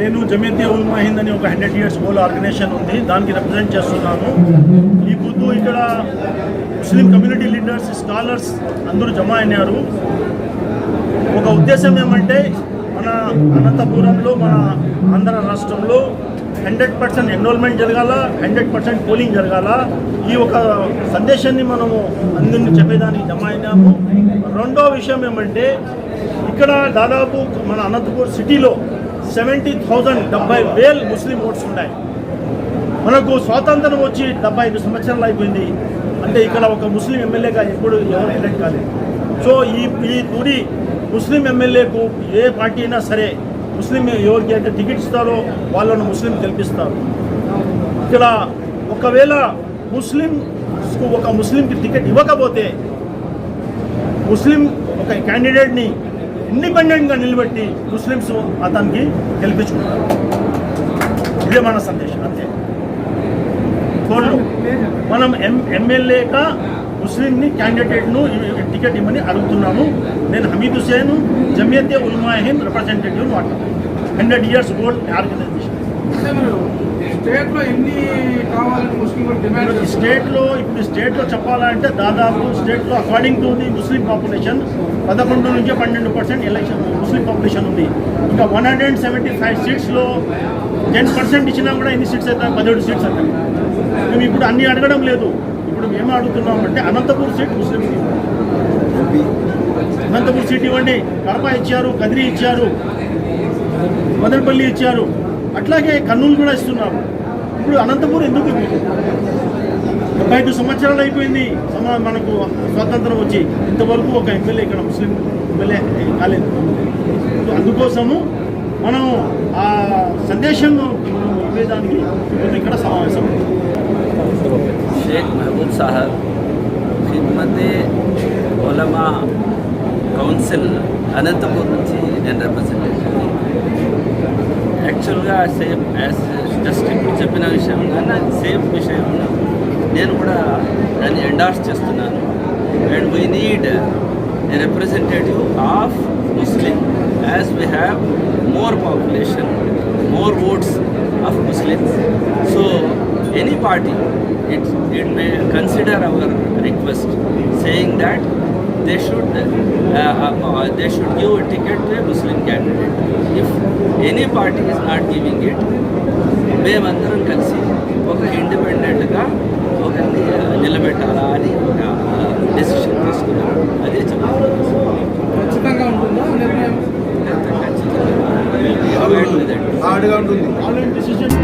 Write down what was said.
నేను జమియత్ ఉల్మా హింద్ అని ఒక హండ్రెడ్ ఇయర్స్ గోల్ ఆర్గనైజేషన్ ఉంది. దానికి రిప్రజెంట్ చేస్తున్నాను. ఈ పొద్దు ఇక్కడ ముస్లిం కమ్యూనిటీ లీడర్స్ స్కాలర్స్ అందరూ జమ అయినారు. ఒక ఉద్దేశం ఏమంటే మన అనంతపురంలో మన ఆంధ్ర రాష్ట్రంలో హండ్రెడ్ పర్సెంట్ ఎన్రోల్మెంట్ జరగాల హండ్రెడ్ పర్సెంట్ పోలింగ్ జరగాల. ఈ ఒక సందేశాన్ని మనము అందరినీ చెప్పేదానికి జమ అయినాము. రెండో విషయం ఏమంటే ఇక్కడ దాదాపు మన అనంతపూర్ సిటీలో సెవెంటీ థౌజండ్ డెబ్బై వేలు ముస్లిం ఓట్స్ ఉన్నాయి. మనకు స్వాతంత్రం వచ్చి డెబ్బై ఐదు సంవత్సరాలు అయిపోయింది. అంటే ఇక్కడ ఒక ముస్లిం ఎమ్మెల్యేగా ఎప్పుడు ఎవరు ఎలక్ట్ కాలేదు. సో ఈ ఈ తుడి ముస్లిం ఎమ్మెల్యేకు ఏ పార్టీ అయినా సరే ముస్లిం ఎవరికి అయితే టికెట్ ఇస్తారో వాళ్ళను ముస్లిం గెలిపిస్తారు. ఇక్కడ ఒకవేళ ముస్లింస్కు ఒక ముస్లింకి టికెట్ ఇవ్వకపోతే ముస్లిం ఒక క్యాండిడేట్ని ఇండిపెండెంట్గా నిలబెట్టి ముస్లిమ్స్ అతనికి గెలిపించుకుంటారు ఇదే మన సందేశం అంతే. ఫోన్లో మనం ఎం ఎమ్మెల్యేగా ముస్లింని క్యాండిడేట్ను టికెట్ ఇవ్వని అడుగుతున్నాము. నేను హమీద్ హుసేన్ జమియత్ ఉల్మా హింద్ రిప్రజెంటేటివ్ మాట్లాడుతున్నాను. Hundred years old organisation. స్టేట్లో ఎన్ని స్టేట్లో ఇప్పుడు స్టేట్లో చెప్పాలంటే దాదాపు స్టేట్లో according to the Muslim population పదకొండు నుంచి పన్నెండు పర్సెంట్ ఎలక్షన్ ముస్లిం పాపులేషన్ ఉంది. ఇంకా వన్ హండ్రెడ్ సెవెంటీ ఫైవ్ సీట్స్లో టెన్ పర్సెంట్ ఇచ్చినా కూడా ఎన్ని సీట్స్ అవుతాయి పదిహేడు సీట్స్ అవుతాయి మేము ఇప్పుడు అన్నీ అడగడం లేదు. ఇప్పుడు మేము అడుగుతున్నామంటే Anantapur seat Muslim Anantapur seat ఇవ్వండి. కడప ఇచ్చారు కదిరి ఇచ్చారు మదనపల్లి ఇచ్చారు. అట్లాగే కర్నూలు కూడా ఇస్తున్నారు. ఇప్పుడు అనంతపూర్ ఎందుకు డెబ్బై ఐదు సంవత్సరాలు అయిపోయింది. సమా మనకు స్వాతంత్రం వచ్చి ఇంతవరకు ఒక ఎమ్మెల్యే ఇక్కడ ముస్లిం ఎమ్మెల్యే కాలేదు. అందుకోసము మనం ఆ సందేశం మనం ఇవ్వేదానికి ఇక్కడ సమావేశం షేక్ మహబూబ్ సాహబ్ ఖిద్మత్ ఒలమా కౌన్సిల్ అనంతపూర్ నుంచి నేను రిప్రజెంటేటివ్ యాక్చువల్గా సేమ్ యాజ్ జస్ట్ ఇప్పుడు చెప్పిన విషయం కన్నా సేమ్ విషయం. నేను కూడా దాన్ని ఎండార్స్ చేస్తున్నాను and we need a representative of Muslim as we have more population more votes of Muslims so any party it's it may consider our request saying that they should uh, uh, they should give a ticket to a Muslim candidate. If any party is not giving it, మేమందరం కలిసి ఒక ఇండిపెండెంట్గా ఒకరిని నిలబెట్టాలా అని ఒక decision తీసుకున్నాం అదే చెప్తాను ఖచ్చితంగా ఉంటుందా నిర్ణయం ఖచ్చితంగా ఉంటుంది